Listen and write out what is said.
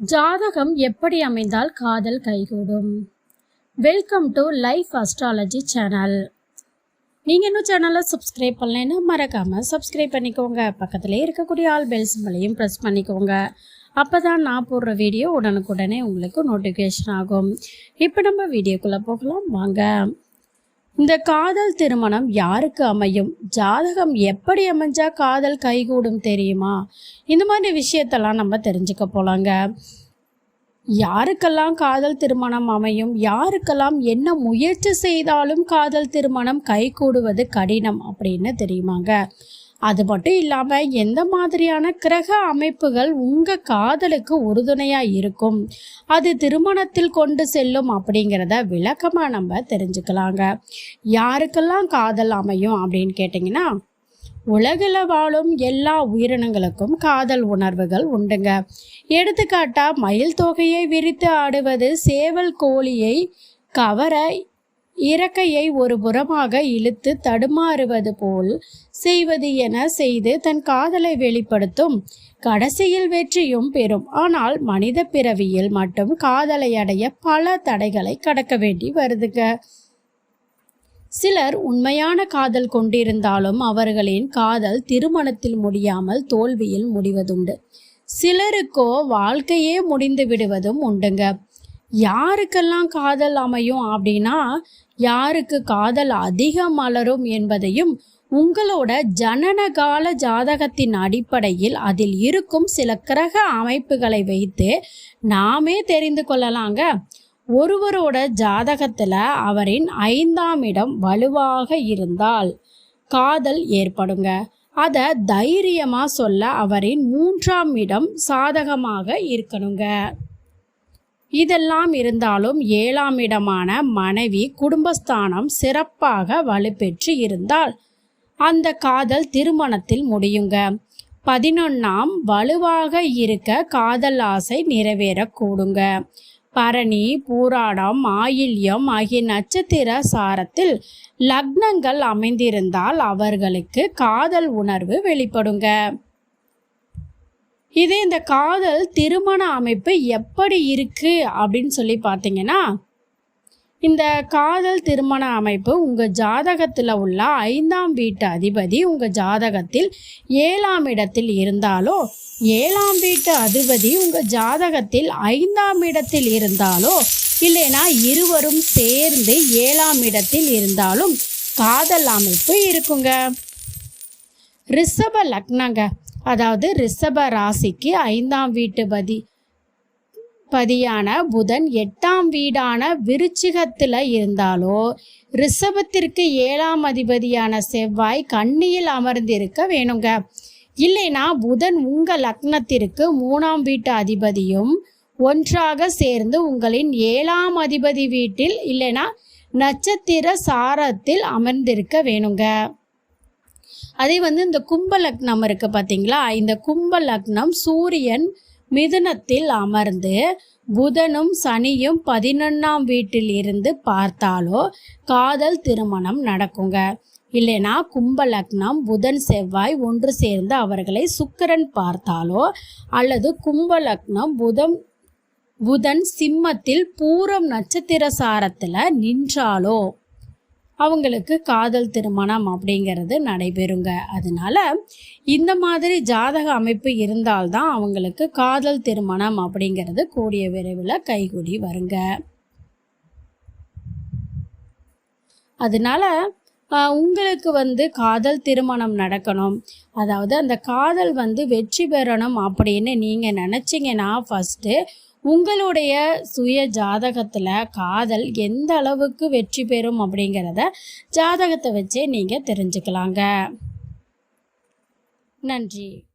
ஜாதகம் எப்படி அமைந்தால் காதல் கைகூடும்? Welcome to life astrology channel நீங்கள் இன்னும் சேனலை சப்ஸ்கிரைப் பண்ணலைன்னா மறக்காமல் சப்ஸ்கிரைப் பண்ணிக்கோங்க. பக்கத்துலேயே இருக்கக்கூடிய ஆல் பெல் சிம்பிளையும் ப்ரெஸ் பண்ணிக்கோங்க. அப்போ தான் நான் போடுற வீடியோ உடனுக்குடனே உங்களுக்கு நோட்டிஃபிகேஷன் ஆகும். இப்போ நம்ம வீடியோக்குள்ளே போகலாம். வாங்க. இந்த காதல் திருமணம் யாருக்கு அமையும்? ஜாதகம் எப்படி அமைஞ்சா காதல் கைகூடும் தெரியுமா? இந்த மாதிரி விஷயத்தெல்லாம் நம்ம தெரிஞ்சுக்க போலாங்க. யாருக்கெல்லாம் காதல் திருமணம் அமையும்? யாருக்கெல்லாம் என்ன முயற்சி செய்தாலும் காதல் திருமணம் கைகூடுவது கடினம் அப்படின்னு தெரியுமாங்க? அது மட்டும் இல்லாமல் எந்த மாதிரியான கிரக அமைப்புகள் உங்கள் காதலுக்கு உறுதுணையாக இருக்கும்? அது திருமணத்தில் கொண்டு செல்லும் அப்படிங்கிறத விளக்கமாக நம்ம தெரிஞ்சுக்கலாங்க. யாருக்கெல்லாம் காதல் அமையும் அப்படின்னு கேட்டிங்கன்னா உலகில் வாழும் எல்லா உயிரினங்களுக்கும் காதல் உணர்வுகள் உண்டுங்க. எடுத்துக்காட்டா மயில் தொகையை விரித்து ஆடுவது சேவல் கோழியை கவர இறக்கையை ஒரு புறமாக இழுத்து தடுமாறுவது போல் செய்வது என செய்து தன் காதலை வெளிப்படுத்தும். கடைசியில் வெற்றியும் பெறும். ஆனால் மனித பிறவியில் மட்டும் காதலை அடைய பல தடைகளை கடக்க வேண்டி வருதுங்க சிலர் உண்மையான காதல் கொண்டிருந்தாலும் அவர்களின் காதல் திருமணத்தில் முடியாமல் தோல்வியில் முடிவதுண்டு. சிலருக்கோ வாழ்க்கையே முடிந்து விடுவதும் உண்டுங்க. யாருக்கெல்லாம் காதல் அமையும் அப்படின்னா யாருக்கு காதல் அதிகம் மலரும் என்பதையும் உங்களோட ஜனனகால ஜாதகத்தின் அடிப்படையில் அதில் இருக்கும் சில கிரக அமைப்புகளை வைத்து நாமே தெரிந்து கொள்ளலாங்க. ஒருவரோட ஜாதகத்தில் அவரின் ஐந்தாம் இடம் வலுவாக இருந்தால் காதல் ஏற்படுங்க. அதை தைரியமாக சொல்ல அவரின் மூன்றாம் இடம் சாதகமாக இருக்கணுங்க. இதெல்லாம் இருந்தாலும் ஏழாம் இடமான மனைவி குடும்பஸ்தானம் சிறப்பாக வலுப்பெற்று இருந்தால் அந்த காதல் திருமணத்தில் முடியுங்க. பதினொன்னாம் வலுவாக இருக்க காதல் ஆசை நிறைவேறக்கூடுங்க. பரணி பூராடம் ஆயில்யம் ஆகிய நட்சத்திர சாரத்தில் லக்னங்கள் அமைந்திருந்தால் அவர்களுக்கு காதல் உணர்வு வெளிப்படுங்க. இதே இந்த காதல் திருமண அமைப்பு எப்படி இருக்கு அப்படின்னு சொல்லி பார்த்தீங்கன்னா இந்த காதல் திருமண அமைப்பு உங்கள் ஜாதகத்தில் உள்ள ஐந்தாம் வீட்டு அதிபதி உங்கள் ஜாதகத்தில் ஏழாம் இடத்தில் இருந்தாலோ ஏழாம் வீட்டு அதிபதி உங்கள் ஜாதகத்தில் ஐந்தாம் இடத்தில் இருந்தாலோ இல்லைனா இருவரும் சேர்ந்து ஏழாம் இடத்தில் இருந்தாலும் காதல் அமைப்பு இருக்குங்க. ரிஷப லக்னங்க. அதாவது ரிஷப ராசிக்கு ஐந்தாம் வீட்டு பதி பதியான புதன் எட்டாம் வீடான விருச்சிகத்தில் இருந்தாலோ ரிஷபத்திற்கு ஏழாம் அதிபதியான செவ்வாய் கண்ணியில் அமர்ந்திருக்க வேணுங்க. இல்லைனா புதன் உங்கள் லக்னத்திற்கு மூணாம் வீட்டு அதிபதியும் ஒன்றாக சேர்ந்து உங்களின் ஏழாம் அதிபதி வீட்டில் இல்லைனா நட்சத்திர சாரத்தில் அமர்ந்திருக்க வேணுங்க. அதே வந்து இந்த கும்ப லக்னம் இருக்குது பார்த்தீங்களா இந்த கும்ப லக்னம் சூரியன் மிதுனத்தில் அமர்ந்து புதனும் சனியும் பதினொன்றாம் வீட்டில் இருந்து பார்த்தாலோ காதல் திருமணம் நடக்குங்க. இல்லைனா கும்ப லக்னம் புதன் செவ்வாய் ஒன்று சேர்ந்து அவர்களை சுக்கரன் பார்த்தாலோ அல்லது கும்ப லக்னம் புதன் புதன் சிம்மத்தில் பூரம் நட்சத்திர சாரத்தில் நின்றாலோ அவங்களுக்கு காதல் திருமணம் அப்படிங்கிறது நடைபெறுங்க. அதனால இந்த மாதிரி ஜாதக அமைப்பு இருந்தால்தான் அவங்களுக்கு காதல் திருமணம் அப்படிங்கிறது கூடிய விரைவில் கைகூடி வருங்க. அதனால உங்களுக்கு வந்து காதல் திருமணம் நடக்கணும். அதாவது அந்த காதல் வந்து வெற்றி பெறணும் அப்படின்னு நீங்கள் நினச்சிங்கன்னா ஃபஸ்ட்டு உங்களுடைய சுய ஜாதகத்தில் காதல் எந்த அளவுக்கு வெற்றி பெறும் அப்படிங்கிறத ஜாதகத்தை வச்சே நீங்கள் தெரிஞ்சுக்கலாங்க. நன்றி.